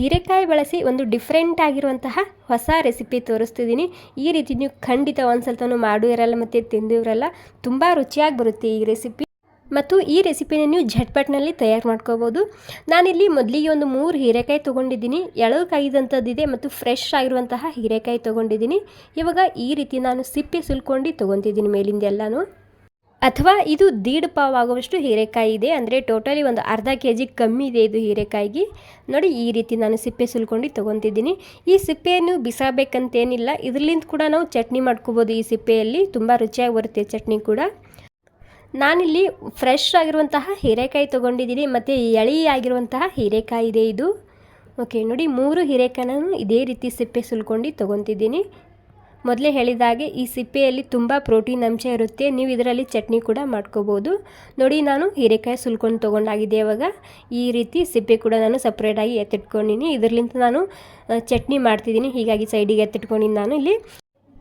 ಹೀರೆಕಾಯಿ ಬಳಸಿ ಒಂದು ಡಿಫ್ರೆಂಟ್ ಆಗಿರುವಂತಹ ಹೊಸ ರೆಸಿಪಿ ತೋರಿಸ್ತಿದ್ದೀನಿ. ಈ ರೀತಿ ನೀವು ಖಂಡಿತ ಒಂದು ಮಾಡೂ ಇರಲ್ಲ ಮತ್ತು ತಿಂದು ಇರಲ್ಲ. ತುಂಬ ರುಚಿಯಾಗಿ ಬರುತ್ತೆ ಈ ರೆಸಿಪಿ ಮತ್ತು ಈ ರೆಸಿಪಿನ ನೀವು ಝಟ್ಪಟ್ನಲ್ಲಿ ತಯಾರು ಮಾಡ್ಕೋಬೋದು. ನಾನಿಲ್ಲಿ ಮೊದಲಿಗೆ ಒಂದು ಮೂರು ಹೀರೆಕಾಯಿ ತೊಗೊಂಡಿದ್ದೀನಿ. ಎಳವು ಕಾಯ್ದಂಥದ್ದಿದೆ ಮತ್ತು ಫ್ರೆಶ್ ಆಗಿರುವಂತಹ ಹೀರೆಕಾಯಿ ತೊಗೊಂಡಿದ್ದೀನಿ. ಇವಾಗ ಈ ರೀತಿ ನಾನು ಸಿಪ್ಪೆ ಸುಲ್ಕೊಂಡು ತೊಗೊತಿದ್ದೀನಿ ಮೇಲಿಂದ ಎಲ್ಲನೂ. ಅಥವಾ ಇದು ದೀಡ್ ಪಾವ್ ಆಗುವಷ್ಟು ಹೀರೆಕಾಯಿ ಇದೆ. ಅಂದರೆ ಟೋಟಲಿ ಒಂದು ಅರ್ಧ ಕೆ ಜಿ ಕಮ್ಮಿ ಇದೆ ಇದು ಹೀರೆಕಾಯಿಗೆ. ನೋಡಿ, ಈ ರೀತಿ ನಾನು ಸಿಪ್ಪೆ ಸುಲ್ಕೊಂಡು ತೊಗೊತಿದ್ದೀನಿ. ಈ ಸಿಪ್ಪೆಯನ್ನು ಬಿಸಾಬೇಕಂತೇನಿಲ್ಲ ಇದರಲ್ಲಿಂದ ಕೂಡ ನಾವು ಚಟ್ನಿ ಮಾಡ್ಕೋಬೋದು ಈ ಸಿಪ್ಪೆಯಲ್ಲಿ. ತುಂಬ ರುಚಿಯಾಗಿ ಬರುತ್ತೆ ಚಟ್ನಿ ಕೂಡ. ನಾನಿಲ್ಲಿ ಫ್ರೆಶ್ ಆಗಿರುವಂತಹ ಹೀರೆಕಾಯಿ ತೊಗೊಂಡಿದ್ದೀನಿ. ಮತ್ತು ಎಳಿ ಆಗಿರುವಂತಹ ಹೀರೆಕಾಯಿ ಇದೆ ಇದು. ಓಕೆ ನೋಡಿ, ಮೂರು ಹೀರೆಕಾಯಿನ ಇದೇ ರೀತಿ ಸಿಪ್ಪೆ ಸುಲ್ಕೊಂಡು ತೊಗೊತಿದ್ದೀನಿ. ಮೊದಲೇ ಹೇಳಿದಾಗೆ ಈ ಸಿಪ್ಪೆಯಲ್ಲಿ ತುಂಬ ಪ್ರೋಟೀನ್ ಅಂಶ ಇರುತ್ತೆ. ನೀವು ಇದರಲ್ಲಿ ಚಟ್ನಿ ಕೂಡ ಮಾಡ್ಕೋಬೋದು. ನೋಡಿ, ನಾನು ಹೀರೆಕಾಯಿ ಸುಲ್ಕೊಂಡು ತೊಗೊಂಡಾಗಿದೆ ಇವಾಗ. ಈ ರೀತಿ ಸಿಪ್ಪೆ ಕೂಡ ನಾನು ಸಪ್ರೇಟಾಗಿ ಎತ್ತಿಟ್ಕೊಂಡಿನಿ. ಇದರಲ್ಲಿಂದ ನಾನು ಚಟ್ನಿ ಮಾಡ್ತಿದ್ದೀನಿ ಹೀಗಾಗಿ ಸೈಡಿಗೆ ಎತ್ತಿಟ್ಕೊಂಡಿನಿ ನಾನು ಇಲ್ಲಿ.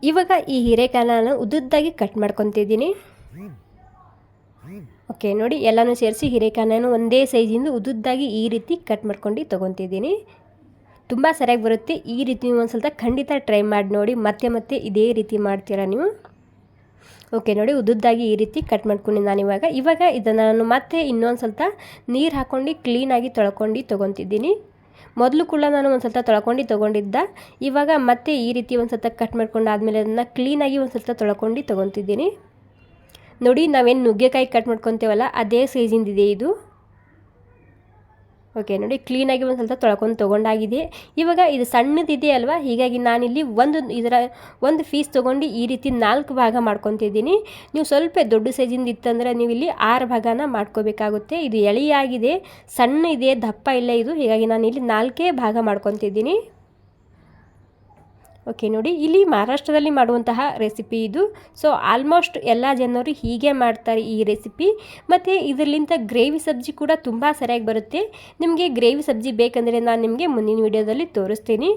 ಇವಾಗ ಈ ಹೀರೆಕಾಯಿನ ನಾನು ಉದ್ದುದ್ದಾಗಿ ಕಟ್ ಮಾಡ್ಕೊತಿದ್ದೀನಿ ಓಕೆ ನೋಡಿ, ಎಲ್ಲನೂ ಸೇರಿಸಿ ಹೀರೆಕಾಯಿನ ಒಂದೇ ಸೈಜಿಂದ ಉದ್ದುದ್ದಾಗಿ ಈ ರೀತಿ ಕಟ್ ಮಾಡ್ಕೊಂಡು ತೊಗೊತಿದ್ದೀನಿ ತುಂಬ ಸರಿಯಾಗಿ ಬರುತ್ತೆ. ಈ ರೀತಿ ನೀವು ಒಂದು ಸ್ವಲ್ಪ ಖಂಡಿತ ಟ್ರೈ ಮಾಡಿ ನೋಡಿ, ಮತ್ತೆ ಮತ್ತೆ ಇದೇ ರೀತಿ ಮಾಡ್ತೀರಾ ನೀವು? ಓಕೆ ನೋಡಿ ಉದ್ದುದ್ದಾಗಿ ಈ ರೀತಿ ಕಟ್ ಮಾಡ್ಕೊಂಡು ನಾನು ಇವಾಗ. ಇವಾಗ ಇದನ್ನು ನಾನು ಮತ್ತೆ ಇನ್ನೊಂದು ಸ್ವಲ್ಪ ನೀರು ಹಾಕ್ಕೊಂಡು ಕ್ಲೀನಾಗಿ ತೊಳ್ಕೊಂಡು ತೊಗೊತಿದ್ದೀನಿ. ಮೊದಲು ಕೂಡ ನಾನು ಒಂದು ಸ್ವಲ್ಪ ತೊಳ್ಕೊಂಡು ತೊಗೊಂಡಿದ್ದ. ಇವಾಗ ಮತ್ತೆ ಈ ರೀತಿ ಒಂದು ಸ್ವಲ್ಪ ಕಟ್ ಮಾಡ್ಕೊಂಡು ಆದಮೇಲೆ ಅದನ್ನು ಕ್ಲೀನಾಗಿ ಒಂದು ಸ್ವಲ್ಪ ತೊಳ್ಕೊಂಡು ತೊಗೊತಿದ್ದೀನಿ. ನೋಡಿ ನಾವೇನು ನುಗ್ಗೆಕಾಯಿ ಕಟ್ ಮಾಡ್ಕೊತೇವಲ್ಲ, ಅದೇ ಸೈಜಿಂದಿದೆ ಇದು. ಓಕೆ ನೋಡಿ ಕ್ಲೀನಾಗಿ ಒಂದು ಸ್ವಲ್ಪ ತೊಳ್ಕೊಂಡು ತೊಗೊಂಡಾಗಿದೆ. ಇವಾಗ ಇದು ಸಣ್ಣದಿದೆ ಅಲ್ವಾ? ಹೀಗಾಗಿ ನಾನಿಲ್ಲಿ ಒಂದು ಇದರ ಒಂದು ಫೀಸ್ ತೊಗೊಂಡು ಈ ರೀತಿ ನಾಲ್ಕು ಭಾಗ ಮಾಡ್ಕೊತಿದ್ದೀನಿ. ನೀವು ಸ್ವಲ್ಪ ದೊಡ್ಡ ಸೈಜಿಂದ ಇತ್ತಂದರೆ ನೀವು ಇಲ್ಲಿ ಆರು ಭಾಗನ ಮಾಡ್ಕೋಬೇಕಾಗುತ್ತೆ. ಇದು ಎಳೆಯಾಗಿದೆ, ಸಣ್ಣ ಇದೆ, ದಪ್ಪ ಇಲ್ಲ ಇದು. ಹೀಗಾಗಿ ನಾನು ಇಲ್ಲಿ ನಾಲ್ಕೇ ಭಾಗ ಮಾಡ್ಕೊತಿದ್ದೀನಿ. ಓಕೆ, ನೋಡಿ, ಇಲ್ಲಿ ಮಹಾರಾಷ್ಟ್ರದಲ್ಲಿ ಮಾಡುವಂತಹ ರೆಸಿಪಿ ಇದು. ಸೊ ಆಲ್ಮೋಸ್ಟ್ ಎಲ್ಲ ಜನರು ಹೀಗೆ ಮಾಡ್ತಾರೆ ಈ ರೆಸಿಪಿ ಮತ್ತು ಇದರಲ್ಲಿಂದ ಗ್ರೇವಿ ಸಬ್ಜಿ ಕೂಡ ತುಂಬ ಸರಿಯಾಗಿ ಬರುತ್ತೆ. ನಿಮಗೆ ಗ್ರೇವಿ ಸಬ್ಜಿ ಬೇಕಂದರೆ ನಾನು ನಿಮಗೆ ಮುಂದಿನ ವೀಡಿಯೋದಲ್ಲಿ ತೋರಿಸ್ತೀನಿ.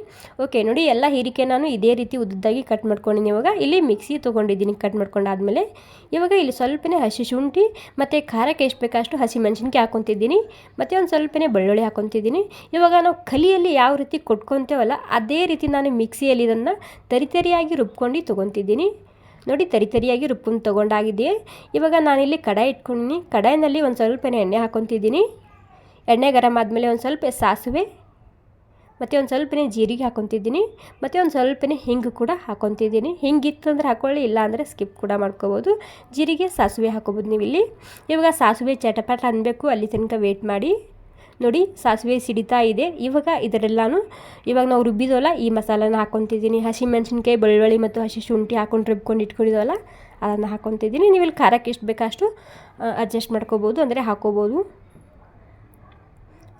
ಓಕೆ, ನೋಡಿ, ಎಲ್ಲ ಹೀರಿಕೆ ನಾನು ಇದೇ ರೀತಿ ಉದ್ದಾಗಿ ಕಟ್ ಮಾಡ್ಕೊಂಡಿನಿ ಇವಾಗ. ಇಲ್ಲಿ ಮಿಕ್ಸಿ ತೊಗೊಂಡಿದ್ದೀನಿ ಕಟ್ ಮಾಡ್ಕೊಂಡಾದ್ಮೇಲೆ. ಇವಾಗ ಇಲ್ಲಿ ಸ್ವಲ್ಪನೇ ಹಸಿ ಶುಂಠಿ, ಮತ್ತು ಖಾರಕ್ಕೆ ಎಷ್ಟು ಬೇಕಷ್ಟು ಹಸಿ ಮೆಣಸಿನ್ಕಾಯಿ ಹಾಕೊತಿದ್ದೀನಿ. ಮತ್ತು ಒಂದು ಸ್ವಲ್ಪನೇ ಬೆಳ್ಳುಳ್ಳಿ ಹಾಕೊತಿದ್ದೀನಿ. ಇವಾಗ ನಾವು ಕಲಿಯಲ್ಲಿ ಯಾವ ರೀತಿ ಕೊಟ್ಕೊತೇವಲ್ಲ, ಅದೇ ರೀತಿ ನಾನು ಮಿಕ್ಸಿಯಲ್ಲಿ ಇದನ್ನು ತರಿತರಿಯಾಗಿ ರುಬ್ಕೊಂಡು ತೊಗೊತಿದ್ದೀನಿ. ನೋಡಿ ತರಿತರಿಯಾಗಿ ರುಬ್ಕೊಂಡು ತೊಗೊಂಡಾಗಿದೆಯೇ ಇವಾಗ ನಾನಿಲ್ಲಿ ಕಡಾಯಿ ಇಟ್ಕೊಂಡಿನಿ. ಕಡಾಯಿನಲ್ಲಿ ಒಂದು ಸ್ವಲ್ಪ ಎಣ್ಣೆ ಹಾಕೊತಿದ್ದೀನಿ. ಎಣ್ಣೆ ಗರಂ ಆದಮೇಲೆ ಒಂದು ಸ್ವಲ್ಪ ಸಾಸಿವೆ, ಮತ್ತು ಒಂದು ಸ್ವಲ್ಪನೇ ಜೀರಿಗೆ ಹಾಕೊತಿದ್ದೀನಿ, ಮತ್ತು ಒಂದು ಸ್ವಲ್ಪನೇ ಹಿಂಗೆ ಕೂಡ ಹಾಕೊತಿದ್ದೀನಿ. ಹಿಂಗೆ ಇತ್ತಂದ್ರೆ ಹಾಕೊಳ್ಳಿ ಇಲ್ಲ ಅಂದರೆ ಸ್ಕಿಪ್ ಕೂಡ ಮಾಡ್ಕೋಬೋದು. ಜೀರಿಗೆ, ಸಾಸಿವೆ ಹಾಕೋಬೋದು ನೀವು ಇಲ್ಲಿ ಇವಾಗ ಸಾಸಿವೆ ಚಟಪಟ ಅನ್ನಬೇಕು ಅಲ್ಲಿ ತನಕ ವೇಟ್ ಮಾಡಿ. ನೋಡಿ ಸಾಸಿವೆ ಸಿಡಿತಾ ಇದೆ. ಇವಾಗ ಇದರೆಲ್ಲನೂ ಇವಾಗ ನಾವು ರುಬ್ಬಿದೋಲ್ಲ ಈ ಮಸಾಲನ ಹಾಕೊತಿದ್ದೀನಿ. ಹಸಿ ಮೆಣಸಿನ್ಕಾಯಿ, ಬೆಳ್ಳುಳ್ಳಿ ಮತ್ತು ಹಸಿ ಶುಂಠಿ ಹಾಕೊಂಡು ರುಬ್ಕೊಂಡು ಇಟ್ಕೊಂಡಿದ್ವಲ್ಲ, ಅದನ್ನು ಹಾಕೊತಿದ್ದೀನಿ. ನೀವು ಇಲ್ಲಿ ಖಾರಕ್ಕೆ ಎಷ್ಟು ಬೇಕಷ್ಟು ಅಡ್ಜಸ್ಟ್ ಮಾಡ್ಕೋಬೋದು, ಅಂದರೆ ಹಾಕೋಬೋದು.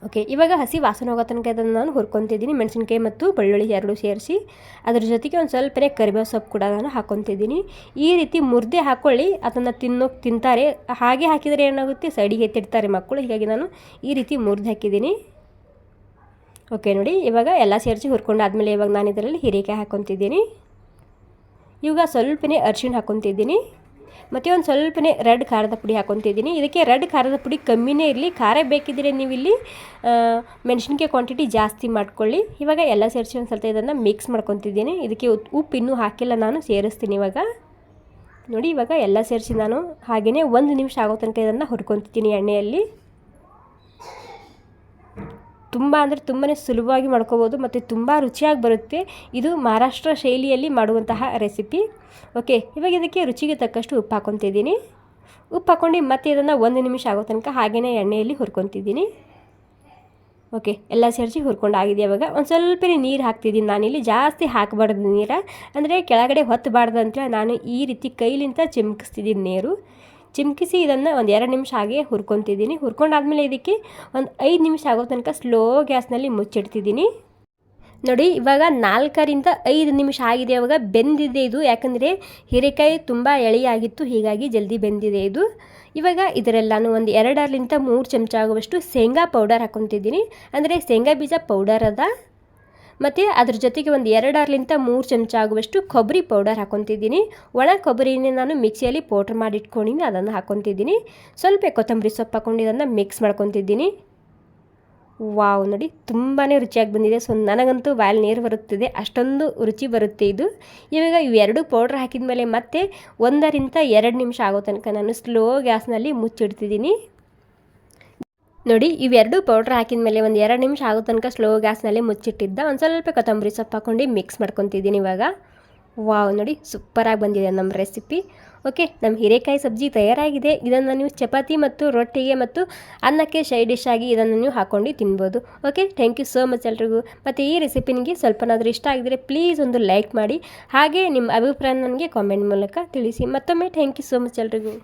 ಓಕೆ ಇವಾಗ ಹಸಿ ವಾಸನೆ ಹೋಗೋ ತನಕ ಅದನ್ನು ನಾನು ಹುರ್ಕೊತಿದ್ದೀನಿ. ಮೆಣಸಿನಕಾಯಿ ಮತ್ತು ಬೆಳ್ಳುಳ್ಳಿ ಎರಡು ಸೇರಿಸಿ, ಅದ್ರ ಜೊತೆಗೆ ಒಂದು ಸ್ವಲ್ಪನೇ ಕರಿಬೇವು ಸೊಪ್ಪು ಕೂಡ ನಾನು ಹಾಕೊತಿದ್ದೀನಿ. ಈ ರೀತಿ ಮುರ್ದೆ ಹಾಕ್ಕೊಳ್ಳಿ ಅದನ್ನು ತಿನ್ನೋಕೆ ತಿಂತಾರೆ. ಹಾಗೆ ಹಾಕಿದರೆ ಏನಾಗುತ್ತೆ? ಸೈಡಿಗೆ ಎತ್ತಿಡ್ತಾರೆ ಮಕ್ಕಳು. ಹೀಗಾಗಿ ನಾನು ಈ ರೀತಿ ಮುರಿದು ಹಾಕಿದ್ದೀನಿ. ಓಕೆ ನೋಡಿ, ಇವಾಗ ಎಲ್ಲ ಸೇರಿಸಿ ಹುರ್ಕೊಂಡಾದ್ಮೇಲೆ ಇವಾಗ ನಾನು ಇದರಲ್ಲಿ ಹೀರೆಕಾಯಿ ಹಾಕೊತಿದ್ದೀನಿ. ಇವಾಗ ಸ್ವಲ್ಪನೇ ಅರ್ಶಿಣ ಹಾಕೊತಿದ್ದೀನಿ. ಮತ್ತು ಒಂದು ಸ್ವಲ್ಪನೇ ರೆಡ್ ಖಾರದ ಪುಡಿ ಹಾಕೊತಿದ್ದೀನಿ. ಇದಕ್ಕೆ ರೆಡ್ ಖಾರದ ಪುಡಿ ಕಮ್ಮಿನೇ ಇರಲಿ. ಖಾರ ಬೇಕಿದ್ದರೆ ನೀವು ಇಲ್ಲಿ ಮೆಣಸಿನ್ಕಾಯಿ ಕ್ವಾಂಟಿಟಿ ಜಾಸ್ತಿ ಮಾಡ್ಕೊಳ್ಳಿ. ಇವಾಗ ಎಲ್ಲ ಸೇರಿಸಿ ಒಂದು ಸ್ವಲ್ಪ ಇದನ್ನು ಮಿಕ್ಸ್ ಮಾಡ್ಕೊತಿದ್ದೀನಿ. ಇದಕ್ಕೆ ಉಪ್ಪು ಇನ್ನೂ ಹಾಕಿಲ್ಲ ನಾನು, ಸೇರಿಸ್ತೀನಿ ಇವಾಗ. ನೋಡಿ ಇವಾಗ ಎಲ್ಲ ಸೇರಿಸಿ ನಾನು ಹಾಗೆಯೇ ಒಂದು ನಿಮಿಷ ಆಗೋ ತನಕ ಇದನ್ನು ಹುರ್ಕೊತಿದ್ದೀನಿ ಎಣ್ಣೆಯಲ್ಲಿ. ತುಂಬ ಅಂದರೆ ತುಂಬಾ ಸುಲಭವಾಗಿ ಮಾಡ್ಕೋಬೋದು ಮತ್ತು ತುಂಬ ರುಚಿಯಾಗಿ ಬರುತ್ತೆ. ಇದು ಮಹಾರಾಷ್ಟ್ರ ಶೈಲಿಯಲ್ಲಿ ಮಾಡುವಂತಹ ರೆಸಿಪಿ. ಓಕೆ ಇವಾಗ ಇದಕ್ಕೆ ರುಚಿಗೆ ತಕ್ಕಷ್ಟು ಉಪ್ಪು ಹಾಕೊತಿದ್ದೀನಿ ಉಪ್ಪು ಹಾಕ್ಕೊಂಡು ಮತ್ತೆ ಇದನ್ನು ಒಂದು ನಿಮಿಷ ಆಗೋ ತನಕ ಹಾಗೆಯೇ ಎಣ್ಣೆಯಲ್ಲಿ ಹುರ್ಕೊತಿದ್ದೀನಿ ಓಕೆ ಎಲ್ಲ ಸೇರಿಸಿ ಹುರ್ಕೊಂಡಾಗಿದೆ ಇವಾಗ? ಒಂದು ಸ್ವಲ್ಪ ನೀರು ಹಾಕ್ತಿದ್ದೀನಿ ನಾನಿಲ್ಲಿ. ಜಾಸ್ತಿ ಹಾಕಬಾರ್ದು ನೀರು. ಅಂದರೆ ಕೆಳಗಡೆ ಹೊತ್ತಬಾರ್ದು ಅಂತ ನಾನು ಈ ರೀತಿ ಕೈಲಿಂತ ಚಿಮ್ಕಿಸ್ತಿದ್ದೀನಿ ನೀರು. ಚಿಮ್ಕಿಸಿ ಇದನ್ನು ಒಂದು ಎರಡು ನಿಮಿಷ ಹಾಗೆ ಹುರ್ಕೊತಿದ್ದೀನಿ. ಹುರ್ಕೊಂಡಾದ್ಮೇಲೆ ಇದಕ್ಕೆ ಒಂದು ಐದು ನಿಮಿಷ ಆಗೋ ತನಕ ಸ್ಲೋ ಗ್ಯಾಸ್ನಲ್ಲಿ ಮುಚ್ಚಿಡ್ತಿದ್ದೀನಿ. ನೋಡಿ, ಇವಾಗ ನಾಲ್ಕರಿಂದ ಐದು ನಿಮಿಷ ಆಗಿದೆ. ಇವಾಗ ಬೆಂದಿದೆ ಇದು. ಯಾಕಂದರೆ ಹೀರೆಕಾಯಿ ತುಂಬ ಎಳೆಯಾಗಿತ್ತು. ಹೀಗಾಗಿ ಜಲ್ದಿ ಬೆಂದಿದೆ ಇದು. ಇವಾಗ ಇದರೆಲ್ಲಾನು ಒಂದು ಎರಡರಿಂದ ಮೂರು ಚಮಚ ಆಗುವಷ್ಟು ಶೇಂಗಾ ಪೌಡರ್ ಹಾಕೊತಿದ್ದೀನಿ. ಅಂದರೆ ಶೇಂಗಾ ಬೀಜ ಪೌಡರ್ ಅದ. ಮತ್ತು ಅದ್ರ ಜೊತೆಗೆ ಒಂದು ಎರಡರ್ಲಿಂತ ಮೂರು ಚಮಚ ಆಗುವಷ್ಟು ಕೊಬ್ಬರಿ ಪೌಡರ್ ಹಾಕೊತಿದ್ದೀನಿ. ಒಣ ಕೊಬ್ಬರಿನೇ ನಾನು ಮಿಕ್ಸಿಯಲ್ಲಿ ಪೌಡ್ರ್ ಮಾಡಿ ಇಟ್ಕೊಂಡಿನಿ ಅದನ್ನು ಹಾಕೊತಿದ್ದೀನಿ. ಸ್ವಲ್ಪ ಕೊತ್ತಂಬರಿ ಸೊಪ್ಪು ಹಾಕೊಂಡು ಇದನ್ನು ಮಿಕ್ಸ್ ಮಾಡ್ಕೊತಿದ್ದೀನಿ. ವಾವ್, ನೋಡಿ ತುಂಬಾ ರುಚಿಯಾಗಿ ಬಂದಿದೆ. ಸೊ, ನನಗಂತೂ ಬಾಯಲ್ಲಿ ನೀರು ಬರುತ್ತಿದೆ. ಅಷ್ಟೊಂದು ರುಚಿ ಬರುತ್ತೆ ಇದು. ಇವಾಗ ಇವೆರಡು ಪೌಡ್ರ್ ಹಾಕಿದ ಮೇಲೆ ಮತ್ತೆ ಒಂದರಿಂದ ಎರಡು ನಿಮಿಷ ಆಗೋ ತನಕ ನಾನು ಸ್ಲೋ ಗ್ಯಾಸ್ನಲ್ಲಿ ಮುಚ್ಚಿಡ್ತಿದ್ದೀನಿ. ನೋಡಿ, ಇವೆರಡು ಪೌಡ್ರ್ ಹಾಕಿದ ಮೇಲೆ ಒಂದು ಎರಡು ನಿಮಿಷ ಆಗೋ ತನಕ ಸ್ಲೋ ಗ್ಯಾಸ್ನಲ್ಲಿ ಮುಚ್ಚಿಟ್ಟಿದ್ದ ಒಂದು ಸ್ವಲ್ಪ ಕೊತ್ತಂಬರಿ ಸೊಪ್ಪು ಹಾಕೊಂಡು ಮಿಕ್ಸ್ ಮಾಡ್ಕೊತಿದ್ದೀನಿ ಇವಾಗ. ವಾವ್ ನೋಡಿ ಸೂಪರಾಗಿ ಬಂದಿದೆ ನಮ್ಮ ರೆಸಿಪಿ ಓಕೆ ನಮ್ಮ ಹೀರೆಕಾಯಿ ಸಬ್ಜಿ ತಯಾರಾಗಿದೆ. ಇದನ್ನು ನೀವು ಚಪಾತಿ ಮತ್ತು ರೊಟ್ಟಿಗೆ ಮತ್ತು ಅನ್ನಕ್ಕೆ ಶೈ ಡಿಶ್ ಆಗಿ ಇದನ್ನು ನೀವು ಹಾಕ್ಕೊಂಡು ತಿನ್ಬೋದು. Okay thank you so much ಎಲ್ರಿಗೂ. ಮತ್ತು ಈ ರೆಸಿಪಿ ನಿಮಗೆ ಸ್ವಲ್ಪನಾದರೂ ಇಷ್ಟ ಆಗಿದರೆ ಪ್ಲೀಸ್ ಒಂದು ಲೈಕ್ ಮಾಡಿ. ಹಾಗೆ ನಿಮ್ಮ ಅಭಿಪ್ರಾಯ ನನಗೆ ಕಾಮೆಂಟ್ ಮೂಲಕ ತಿಳಿಸಿ. ಮತ್ತೊಮ್ಮೆ ಥ್ಯಾಂಕ್ ಯು ಸೋ ಮಚ್ ಎಲ್ರಿಗೂ.